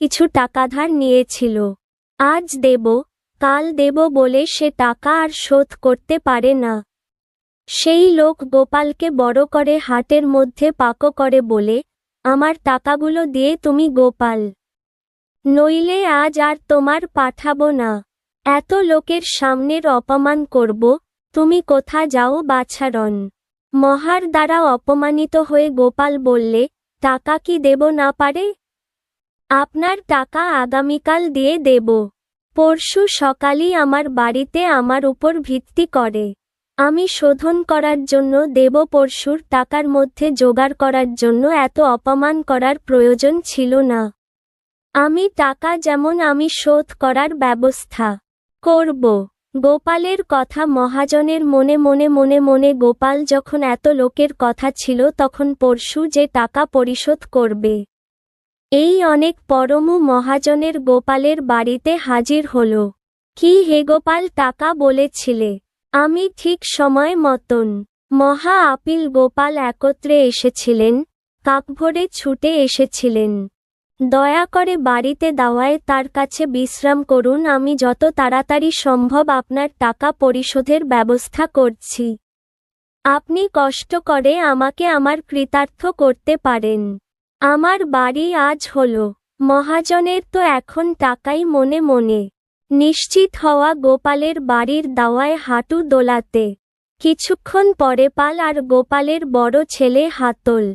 কিছু টাকা ধার নিয়েছিল। আজ দেব, কাল দেব বলে সে টাকা আর শোধ করতে পারে না। সেই লোক গোপালকে বড় করে হাটের মধ্যে পাকো করে বলে, আমার টাকাগুলো দিয়ে তুমি গোপাল। নইলে আজ আর তোমার পাঠাবো না। এত লোকের সামনের অপমান করব, তুমি কোথা যাও বাছারন মহার দ্বারা অপমানিত হয়ে গোপাল বললে, টাকা কি দেব না পারে? আপনার টাকা আগামীকাল দিয়ে দেব। পরশু সকালই আমার বাড়িতে আমার উপর ভিত্তি করে। আমি শোধন করার জন্য দেব পরশুর টাকার মধ্যে জোগাড় করার জন্য এত অপমান করার প্রয়োজন ছিল না। আমি টাকা যেমন আমি শোধ করার ব্যবস্থা করব। গোপালের কথা মহাজনের মনে মনে মনে মনে গোপাল যখন এত লোকের কথা ছিল তখন পরশু যে টাকা পরিশোধ করবে। এই অনেক পরমু মহাজনের গোপালের বাড়িতে হাজির হল। কি হে গোপাল টাকা বলেছিলে? আমি ঠিক সময় মতন। মহা আপিল গোপাল একত্রে এসেছিলেন, কাকভরে ছুটে এসেছিলেন। দয়া করে বাড়িতে দাওয়ায় তার কাছে বিশ্রাম করুন, আমি যত তাড়াতাড়ি সম্ভব আপনার টাকা পরিশোধের ব্যবস্থা করছি। আপনি কষ্ট করে আমাকে আমার কৃতার্থ করতে পারেন। আমার বাড়ি আজ হলো। মহাজনের তো এখন টাকাই মনে মনে। নিশ্চিত হওয়া গোপালের বাড়ির দাওয়ায় হাঁটু দোলাতে। কিছুক্ষণ পরে পাল আর গোপালের বড় ছেলে হাতল।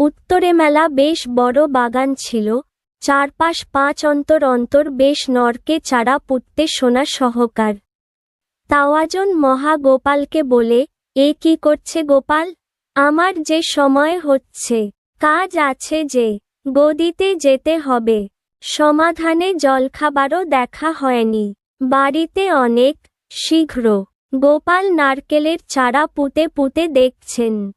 উত্তরে মেলা বেশ বড় বাগান ছিল। চারপাশ পাঁচ অন্তর অন্তর বেশ নরকে চারা পুঁততে সোনা সহকার। তাওয়াজন মহা গোপালকে বলে, এ কি করছে গোপাল? আমার যে সময় হচ্ছে। কাজ আছে যে, গদিতে যেতে হবে। সমাধানে জলখাবারও দেখা হয়নি। বাড়িতে অনেক শীঘ্র গোপাল নারকেলের চারা পুঁতে পুঁতে দেখছেন।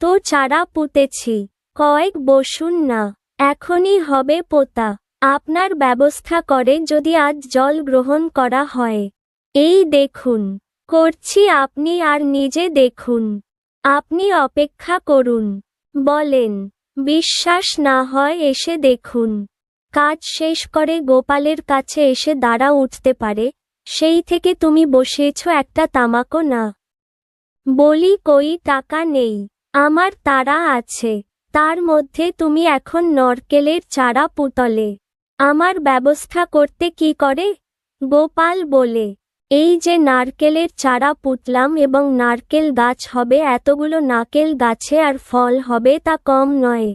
তো চারা পুঁতেছি, কয়েক বসুন না, এখনই হবে পোতা। আপনার ব্যবস্থা করে যদি আজ জল গ্রহণ করা হয়। এই দেখুন, করছি আপনি আর নিজে দেখুন। আপনি অপেক্ষা করুন, বলেন। বিশ্বাস না হয় এসে দেখুন। কাজ শেষ করে গোপালের কাছে এসে দাঁড়া উঠতে পারে, সেই থেকে তুমি বসেছ একটা তামাকো না। বলি কই, টাকা নেই। আমার তারা আছে। তার মধ্যে তুমি এখন নরকেলের চারা পুতলে। আমার ব্যবস্থা করতে কি করে? গোপাল বলে এই যে নারকেলের চারা পুতলাম এবং নারকেল গাছ হবে, এতগুলো নারকেল গাছে আর ফল হবে তা কম নয়।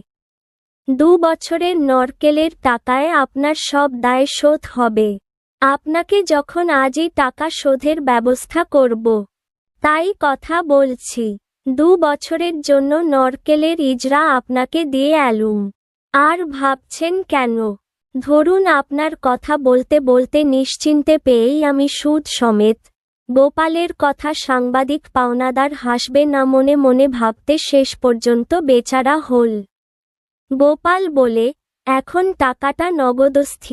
দু বছরের নরকেলের টাকায় আপনার সব দায় শোধ হবে। আপনাকে যখন আজই টাকা শোধের ব্যবস্থা করব। তাই কথা বলছি। দু বছরের জন্য নরকেলের ইজরা আপনাকে দিয়ে এলুম। আর ভাবছেন কেন? ধরুন আপনার কথা বলতে বলতে নিশ্চিন্তে পেয়েই আমি সুদ সমেত গোপালের কথা সাংবাদিক পাওনাদার হাসবে না মনে মনে ভাবতে শেষ পর্যন্ত বেচারা হল। গোপাল বলে, এখন টাকাটা নগদস্থির